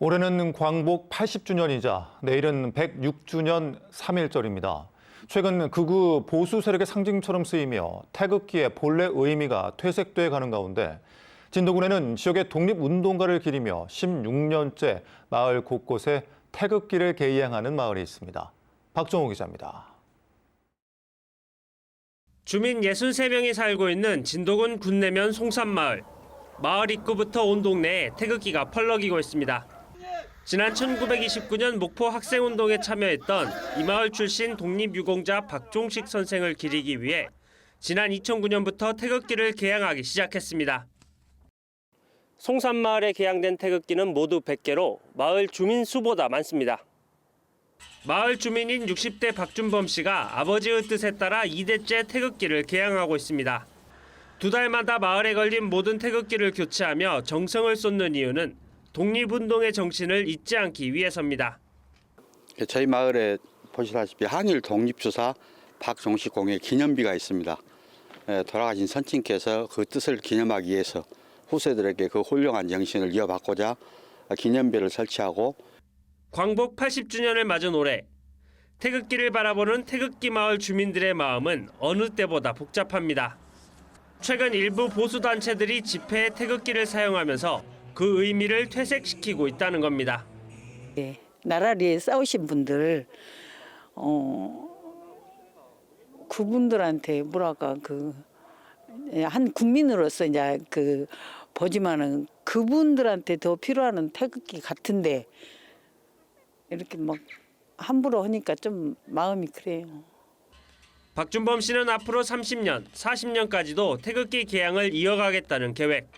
올해는 광복 80주년이자 내일은 106주년 3일절입니다. 최근 극우 보수 세력의 상징처럼 쓰이며 태극기의 본래 의미가 퇴색돼 가는 가운데 진도군에는 지역의 독립운동가를 기리며 16년째 마을 곳곳에 태극기를 개양하는 마을이 있습니다. 박정호 기자입니다. 주민 63명이 살고 있는 진도군 군내면 송산마을. 마을 입구부터 온 동네에 태극기가 펄럭이고 있습니다. 지난 1929년 목포 학생운동에 참여했던 이 마을 출신 독립유공자 박종식 선생을 기리기 위해 지난 2009년부터 태극기를 개양하기 시작했습니다. 송산마을에 개양된 태극기는 모두 100개로 마을 주민 수보다 많습니다. 마을 주민인 60대 박준범 씨가 아버지의 뜻에 따라 2대째 태극기를 개양하고 있습니다. 두 달마다 마을에 걸린 모든 태극기를 교체하며 정성을 쏟는 이유는 독립운동의 정신을 잊지 않기 위해서입니다. 저희 마을에 보시다시피 한일 독립주사 박종식 공의 기념비가 있습니다. 예, 돌아가신 선친께서 그 뜻을 기념하기 위해서 후세들에게 그 훌륭한 정신을 이어받고자 기념비를 설치하고 광복 80주년을 맞은 올해 태극기를 바라보는 태극기 마을 주민들의 마음은 어느 때보다 복잡합니다. 최근 일부 보수 단체들이 집회에 태극기를 사용하면서 그 의미를 퇴색시키고 있다는 겁니다. 예, 나라를 위해 싸우신 분들 어 그분들한테 뭐랄까 그 한 국민으로서 이제 그 보지만은 그분들한테 더 필요한 태극기 같은데 이렇게 막 함부로 하니까 좀 마음이 그래요. 박준범 씨는 앞으로 30년, 40년까지도 태극기 개양을 이어가겠다는 계획.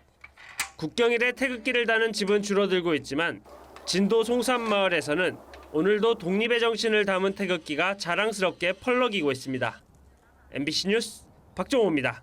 국경일에 태극기를 다는 집은 줄어들고 있지만 진도 송산마을에서는 오늘도 독립의 정신을 담은 태극기가 자랑스럽게 펄럭이고 있습니다. MBC 뉴스 박정호입니다.